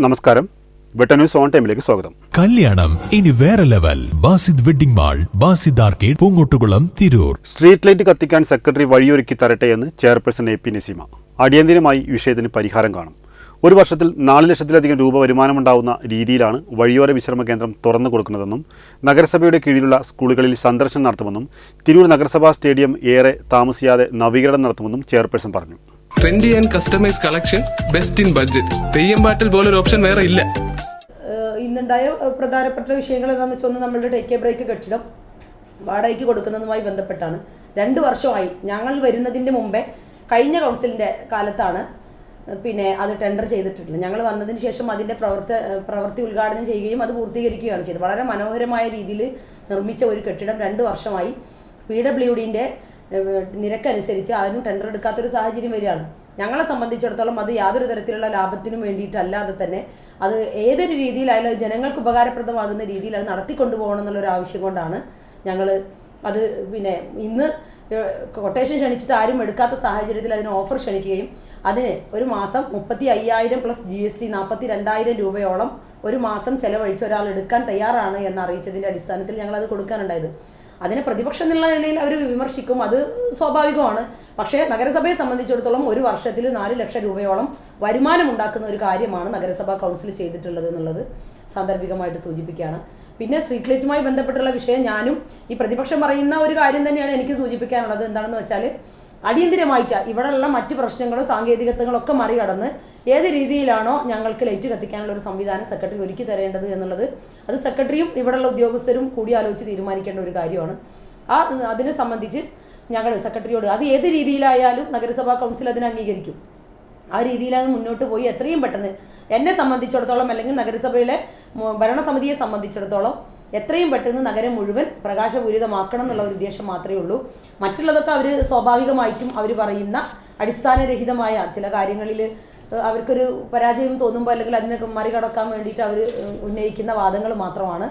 നമസ്കാരം. വെട്ട news on ടൈമിലേക്ക് സ്വാഗതം. കല്യാണം. ഇനി വേറെ level. Basid wedding mall Basid arcade Poongottukulam Tirur. Street light കത്തിക്കാൻ സെക്രട്ടറി വഴിയൊരുക്കി തരട്ടെ എന്ന് ചെയർപേഴ്സൺ എ പി നസീമ. അടിയന്തിരമായി വിഷയത്തിന് പരിഹാരം കാണും. ഒരു വർഷത്തിൽ നാല് ലക്ഷത്തിലധികം രൂപ വരുമാനമുണ്ടാവുന്ന രീതിയിലാണ് വഴിയോര വിശ്രമ കേന്ദ്രം തുറന്നു കൊടുക്കുന്നതെന്നും നഗരസഭയുടെ കീഴിലുള്ള സ്കൂളുകളിൽ സന്ദർശനം നടത്തുമെന്നും തിരൂർ നഗരസഭാ സ്റ്റേഡിയം ഏറെ താമസിയാതെ നവീകരണം നടത്തുമെന്നും ചെയർപേഴ്സൺ പറഞ്ഞു. Trendy and customise collection best in budget theyyam പാട്ടിൽ പോലൊരു ഓപ്ഷൻ വേറെ ഇല്ല. ഇന്നുണ്ടായ പ്രധാനപ്പെട്ട വിഷയങ്ങൾ എന്താണെന്ന് വെച്ചാൽ ഒന്ന് നമ്മളുടെ ടേക്ക് ബ്രേക്ക് കെട്ടിടം വാടകയ്ക്ക് കൊടുക്കുന്നതുമായി ബന്ധപ്പെട്ടാണ്. രണ്ട് വർഷമായി ഞങ്ങൾ വരുന്നതിന്റെ മുമ്പേ കഴിഞ്ഞ കൗൺസിലിന്റെ കാലത്താണ് പിന്നെ അത് ടെൻഡർ ചെയ്തിട്ടുള്ളത് ഞങ്ങൾ വന്നതിന് ശേഷം അതിന്റെ പ്രവർത്തി പ്രവൃത്തി ഉദ്ഘാടനം ചെയ്യുകയും അത് പൂർത്തീകരിക്കുകയാണ് ചെയ്തത്. വളരെ മനോഹരമായ രീതിയിൽ നിർമ്മിച്ച ഒരു കെട്ടിടം രണ്ട് വർഷമായി. പി ഡബ്ല്യു ഡിന്റെ നിരക്കനുസരിച്ച് അതിനും ടെൻഡർ എടുക്കാത്തൊരു സാഹചര്യം വരികയാണ്. ഞങ്ങളെ സംബന്ധിച്ചിടത്തോളം അത് യാതൊരു തരത്തിലുള്ള ലാഭത്തിനും വേണ്ടിയിട്ടല്ലാതെ തന്നെ അത് ഏതൊരു രീതിയിലായാലും ജനങ്ങൾക്ക് ഉപകാരപ്രദമാകുന്ന രീതിയിൽ അത് നടത്തിക്കൊണ്ടു പോകണം എന്നുള്ളൊരു ആവശ്യം കൊണ്ടാണ് ഞങ്ങൾ അത് പിന്നെ ഇന്ന് കൊട്ടേഷൻ ക്ഷണിച്ചിട്ട് ആരും എടുക്കാത്ത സാഹചര്യത്തിൽ അതിന് ഓഫർ ക്ഷണിക്കുകയും അതിന് ഒരു മാസം മുപ്പത്തി അയ്യായിരം പ്ലസ് ജി എസ് ടി നാൽപ്പത്തി രണ്ടായിരം രൂപയോളം ഒരു മാസം ചെലവഴിച്ച് ഒരാൾ എടുക്കാൻ തയ്യാറാണ് എന്ന് അറിയിച്ചതിന്റെ അടിസ്ഥാനത്തിൽ ഞങ്ങളത് കൊടുക്കാനുണ്ടായത്. അതിനെ പ്രതിപക്ഷം എന്നുള്ള നിലയിൽ അവർ വിമർശിക്കും. അത് സ്വാഭാവികമാണ്. പക്ഷേ നഗരസഭയെ സംബന്ധിച്ചിടത്തോളം ഒരു വർഷത്തിൽ നാല് ലക്ഷം രൂപയോളം വരുമാനം ഉണ്ടാക്കുന്ന ഒരു കാര്യമാണ് നഗരസഭാ കൗൺസിൽ ചെയ്തിട്ടുള്ളത് എന്നുള്ളത് സാന്ദർഭികമായിട്ട് സൂചിപ്പിക്കുകയാണ്. പിന്നെ സ്ട്രീറ്റ് ലൈറ്റുമായി ബന്ധപ്പെട്ടുള്ള വിഷയം ഞാനും ഈ പ്രതിപക്ഷം പറയുന്ന ഒരു കാര്യം തന്നെയാണ് എനിക്ക് സൂചിപ്പിക്കാനുള്ളത്. എന്താണെന്ന് വെച്ചാൽ അടിയന്തിരമായിട്ട് ഇവിടെയുള്ള മറ്റ് പ്രശ്നങ്ങളും സാങ്കേതികത്വങ്ങളും ഒക്കെ മറികടന്ന് ഏത് രീതിയിലാണോ ഞങ്ങൾക്ക് ലൈറ്റ് കത്തിക്കാനുള്ള ഒരു സംവിധാനം സെക്രട്ടറി ഒരുക്കി തരേണ്ടത് എന്നുള്ളത്. അത് സെക്രട്ടറിയും ഇവിടെയുള്ള ഉദ്യോഗസ്ഥരും കൂടി ആലോചിച്ച് തീരുമാനിക്കേണ്ട ഒരു കാര്യമാണ്. ആ അതിനെ സംബന്ധിച്ച് ഞങ്ങൾ സെക്രട്ടറിയോട് അത് ഏത് രീതിയിലായാലും നഗരസഭാ കൗൺസിൽ അതിനെ അംഗീകരിക്കും. ആ രീതിയിൽ അത് മുന്നോട്ട് പോയി എത്രയും പെട്ടെന്ന് എന്നെ സംബന്ധിച്ചിടത്തോളം അല്ലെങ്കിൽ നഗരസഭയിലെ ഭരണസമിതിയെ സംബന്ധിച്ചിടത്തോളം എത്രയും പെട്ടെന്ന് നഗരം മുഴുവൻ പ്രകാശപൂരിതമാക്കണം എന്നുള്ള ഒരു ഉദ്ദേശം മാത്രമേ ഉള്ളൂ. മറ്റുള്ളതൊക്കെ അവർ സ്വാഭാവികമായിട്ടും അവർ പറയുന്ന അടിസ്ഥാനരഹിതമായ ചില കാര്യങ്ങളിൽ അവർക്കൊരു പരാജയം തോന്നുമ്പോൾ അല്ലെങ്കിൽ അതിനൊക്കെ മറികടക്കാൻ വേണ്ടിയിട്ട് അവർ ഉന്നയിക്കുന്ന വാദങ്ങൾ മാത്രമാണ്.